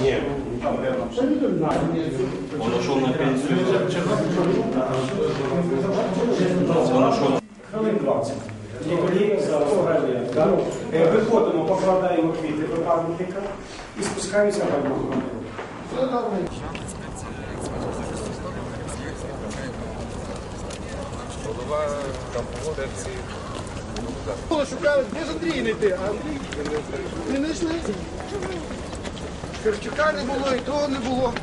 Нет, он ушел на пенсию. Он ушел. Хвилин 20. Лікарі зараз правильно. да? Е, Виходимо, покладаємо квіти до пам'ятника і спускаємося в альбом. Було шукали, де ж Андрій не йти? А Андрій не знайшли. Кравчука не було, і того не було.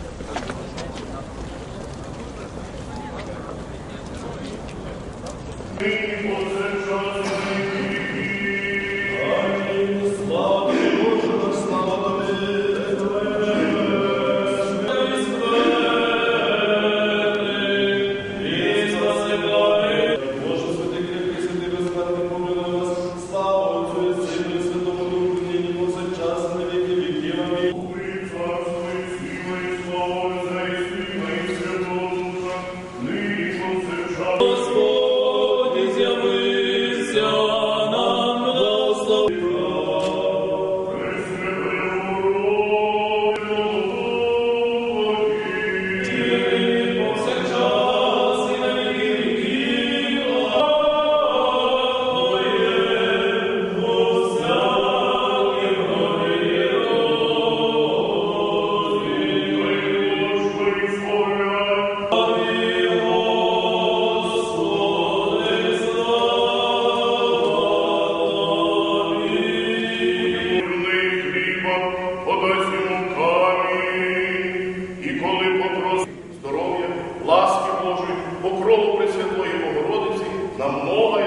Богородиці, на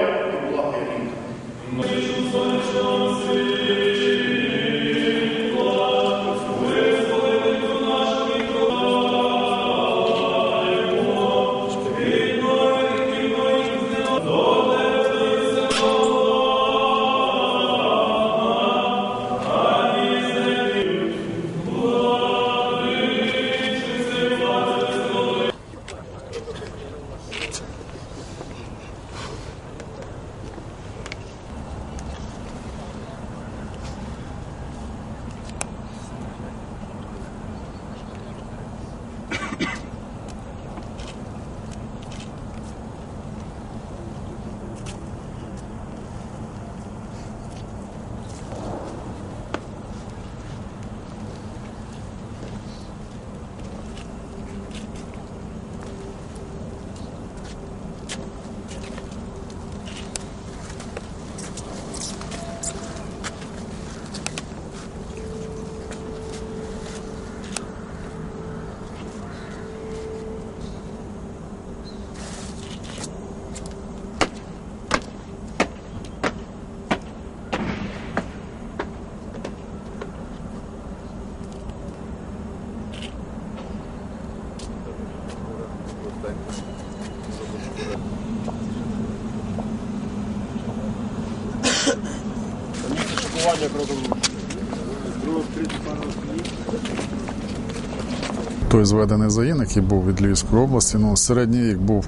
той зведений загін, який був від Львівської області, ну, середній вік був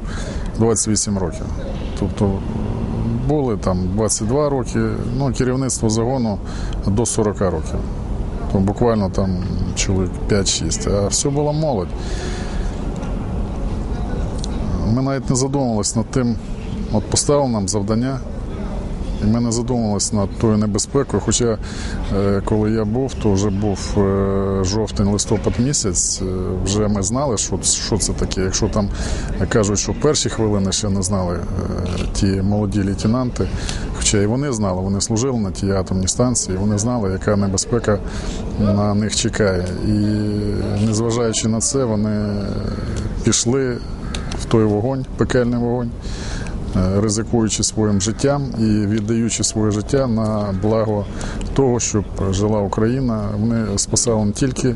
28 років. Тобто були там 22 роки, ну, керівництво загону до 40 років. То буквально там чоловік 5-6. А все була молодь. Ми навіть не задумувалися над тим, от поставили нам завдання, і ми не задумувалися над тою небезпекою. Хоча, е, коли я був, то вже був е, жовтень-листопад місяць. е, Вже ми знали, що, що це таке. Якщо там кажуть, що перші хвилини ще не знали ті молоді лейтенанти, хоча і вони знали, вони служили на тій атомній станції, вони знали, яка небезпека на них чекає. І незважаючи на це, вони пішли в той вогонь, пекельний вогонь ризикуючи своїм життям і віддаючи своє життя на благо того, щоб жила Україна. Вони спасали не тільки е,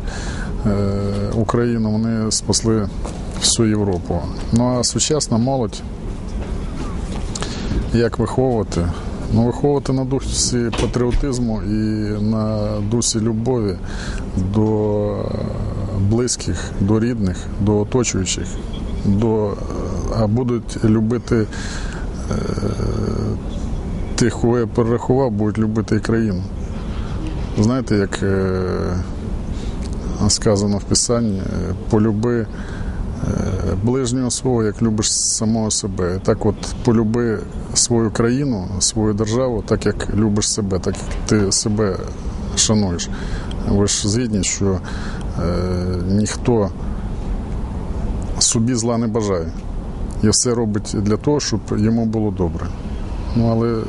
Україну, вони спасли всю Європу. Ну а сучасна молодь, як виховувати? Ну, виховувати на дусі патріотизму і на дусі любові до е, близьких, до рідних, до оточуючих, до, е, а будуть любити е, тих, кого я перерахував, будуть любити і країну. знаєте, як е, сказано в Писанні, полюби ближнього свого, як любиш самого себе. Так от полюби свою країну, свою державу, так як любиш себе, так як ти себе шануєш. Ви ж згідні, що е, ніхто собі зла не бажає. І все робить для того, щоб йому було добре. Ну, але е,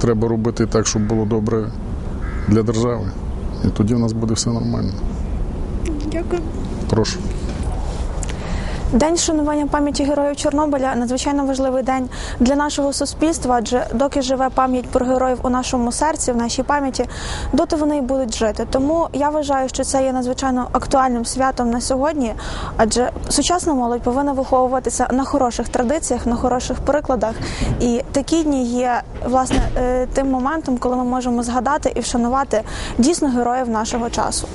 треба робити так, щоб було добре для держави. І тоді в нас буде все нормально. Дякую. Прошу. День шанування пам'яті героїв Чорнобиля надзвичайно важливий день для нашого суспільства, адже доки живе пам'ять про героїв у нашому серці, в нашій пам'яті, доти вони й будуть жити. Тому я вважаю, що це є надзвичайно актуальним святом на сьогодні, адже сучасна молодь повинна виховуватися на хороших традиціях, на хороших прикладах. І такі дні є власне е, тим моментом, коли ми можемо згадати і вшанувати дійсно героїв нашого часу.